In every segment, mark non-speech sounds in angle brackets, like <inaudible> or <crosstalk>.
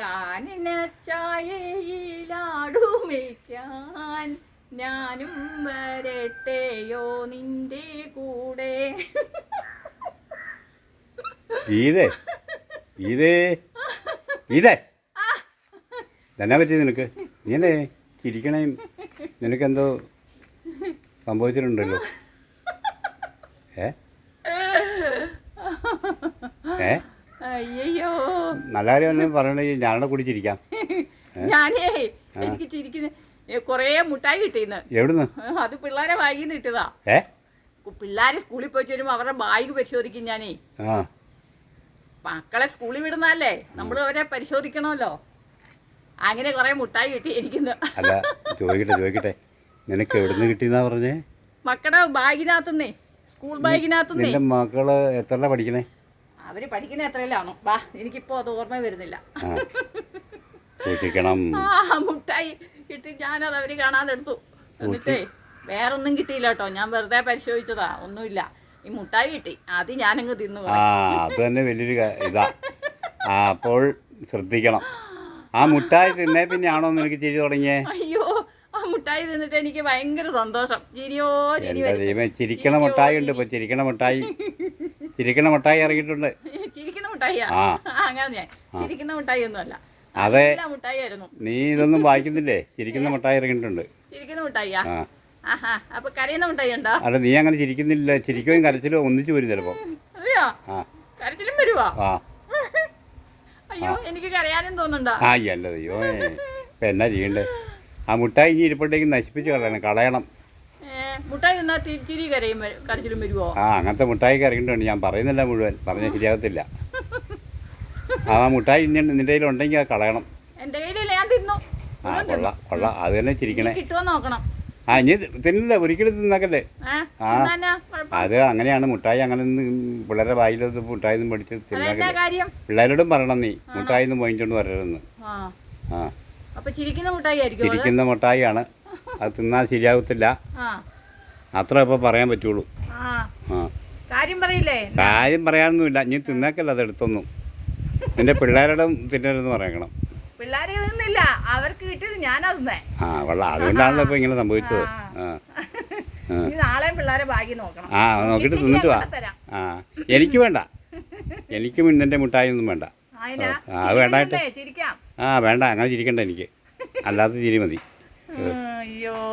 കാനന ചായയിലാടുമേക്കാൻ ഞാനും വരട്ടെയോ നിന്റെ കൂടെ? ഇതേ ഇതേ ഇതേ. തന്നെ പറ്റി നിനക്ക്? നീ അല്ലേ ചിരിക്കണേ നിനക്കെന്തോ സംഭവിച്ചിട്ടുണ്ടല്ലോ. ഏ? ഏ? അയ്യോ നല്ല കാര്യം പറയണെങ്കിൽ ഞാനവിടെ കൂടി ചിരിക്കാം <laughs> ഞാനേ എനിക്ക് ചിരിക്കുന്ന. കൊറേ മുട്ടായി കിട്ടിന്ന് എവിടുന്ന്? അത് പിള്ളേരെ ബാഗിൽ ഇട്ടതാ ഏ? പിള്ളേര് സ്കൂളിൽ പോയി വരുമ്പോ അവരുടെ ബാഗ് പരിശോധിക്കും ഞാനേ. മക്കളെ സ്കൂളിൽ വിടുന്നല്ലേ നമ്മൾ അവരെ പരിശോധിക്കണമല്ലോ. അങ്ങനെ കൊറേ മുട്ടായി കിട്ടി എനിക്കിന്ന്. അല്ല ചോദിക്കട്ടെ ചോദിക്കട്ടെ. നിനക്ക് എവിടുന്ന് കിട്ടിയെന്നാ പറഞ്ഞേ? മക്കളുടെ ബാഗിനകത്തുനിന്നേ സ്കൂൾ ബാഗിനകത്തുനിന്നേ നിന്റെ മക്കൾ എത്ര പഠിക്കണേ? അവർ പഠിക്കുന്ന എത്രയിലാണോ വാ എനിക്കിപ്പോ അത് ഓർമ്മ വരുന്നില്ല. ആ സൂക്ഷിക്കണം. ആ മുട്ടായി കിട്ടി ഞാനത് അവർ കാണാതെടുത്തു. എന്നിട്ടേ വേറൊന്നും കിട്ടിയില്ല കേട്ടോ. ഞാൻ വെറുതെ പരിശോധിച്ചതാ ഒന്നുമില്ല. ഈ മുട്ടായി കിട്ടി അത് ഞാനങ്ങ് തിന്നു. ആ അത് തന്നെ വലിയൊരു ഇതാ. അപ്പോൾ ശ്രദ്ധിക്കണം. ആ മുട്ടായി തിന്നേ പിന്നെയാണോ എനിക്ക് ചിരി തുടങ്ങിയേ? അയ്യോ ആ മുട്ടായി തിന്നിട്ട് എനിക്ക് ഭയങ്കര സന്തോഷം. ചിരിയോ ചിരി. ചിരിക്കണ മുട്ടായി ഉണ്ട് ഇപ്പൊ ചിരിക്കണ മുട്ടായി. ചിരിക്കണ മുട്ടായി ഇറങ്ങിയിട്ടുണ്ട്. <laughs> ചിരിക്കുന്ന മുട്ടായിയാ ആ. <laughs> അങ്ങനെ ഞാൻ. ചിരിക്കുന്ന മുട്ടായി ഒന്നുമല്ല അതെ. നല്ല മുട്ടായി ആയിരുന്നു നീ ഇതൊന്നും വായിക്കുന്നില്ലേ? ചിരിക്കുന്ന മുട്ടായി ഇറങ്ങിയിട്ടുണ്ട്. ചിരിക്കുന്ന മുട്ടായിയാ ആ. ആഹാ. അപ്പൊ കരയുന്ന മുട്ടായി ഉണ്ടോ അല്ല നീ അങ്ങനെ ചിരിക്കുന്നില്ല. ചിരിക്കുകയും കരച്ചിലും ഒന്നിച്ചു വരും ചിലപ്പോൾ അതെയോ? ആ. കരച്ചിലും വരുവാ? ആ. <laughs> അയ്യോ എനിക്ക് കരയാനും തോന്നുന്നുണ്ടോ? ആ അല്ല ദൈവോ ഇപ്പം എന്നാ ചെയ്യണ്ടേ? ആ മുട്ടായി ഇനി ഇരിപ്പട്ടേക്ക് നശിപ്പിച്ച് കളയണം കളയണം. മുട്ടായി തിന്നാ കരയും കരച്ചിലും ആ അങ്ങനത്തെ മുട്ടായി കറിയിട്ടുണ്ട് ഞാൻ പറയുന്നില്ല മുഴുവൻ. പറഞ്ഞ ശരിയാകത്തില്ല. ആ മുട്ടായി ഇനി നിന്റെ കയ്യിൽ ഉണ്ടെങ്കിൽ അത് കളയണം. എന്റെ കയ്യിലില്ല ഞാൻ തിന്നു. ആ കൊള്ളാം കൊള്ളാം. അത് തന്നെ ചിരിക്കണേ. കിട്ടുമോ നോക്കണം. ആ ഇനി തിന്നില്ല. ഒരിക്കലും തിന്നാക്കല്ലേ? ആ. അത് അങ്ങനെയാണ്. മുട്ടായി അങ്ങനെ പിള്ളേരെ വായിലൊന്നും മുട്ടായി ഒന്നും പഠിച്ച് തിന്നാക്കല്ലേ? പിള്ളേരോടും പറയണം നീ. മുട്ടായി ഒന്നും വാങ്ങിച്ചോണ്ട് വരരുതെന്ന്. ആ. ചിരിക്കുന്ന മുട്ടായി ആണ് അത്? തിന്നാൽ ശരിയാകത്തില്ല അത്ര ഇപ്പോൾ പറയാൻ പറ്റുള്ളൂ. ആ. കാര്യം പറയില്ലേ? കാര്യം പറയാനൊന്നുമില്ല. നീ തിന്നേക്കല്ല അതെടുത്തൊന്നും നിന്റെ പിള്ളേരോടും തിന്നരുതെന്ന് പറയണം. പിള്ളേരെ തിന്നില്ല. അവർക്ക് കിട്ടിയത് ഞാനാ തിന്നേ. ആ വെള്ളം അതുകൊണ്ടാണല്ലോ ഇപ്പൊ ഇങ്ങനെ സംഭവിച്ചത്. നോക്കിട്ട് പിള്ളേരെ ഭാഗ്യം നോക്കണം. ആ നോക്കിയിട്ട് തിന്നിട്ട് വാ. ആ. എനിക്ക് വേണ്ട. എനിക്കും നിന്റെ മിഠായി ഒന്നും വേണ്ട. ആ, അത് വേണ്ടായിട്ട്. ആ വേണ്ട. അങ്ങനെ ചിരിക്കണ്ട എനിക്ക്. അല്ലാത്ത ചിരി മതി.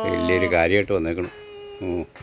വലിയൊരു കാര്യമായിട്ട് വന്നേക്കണം. 음.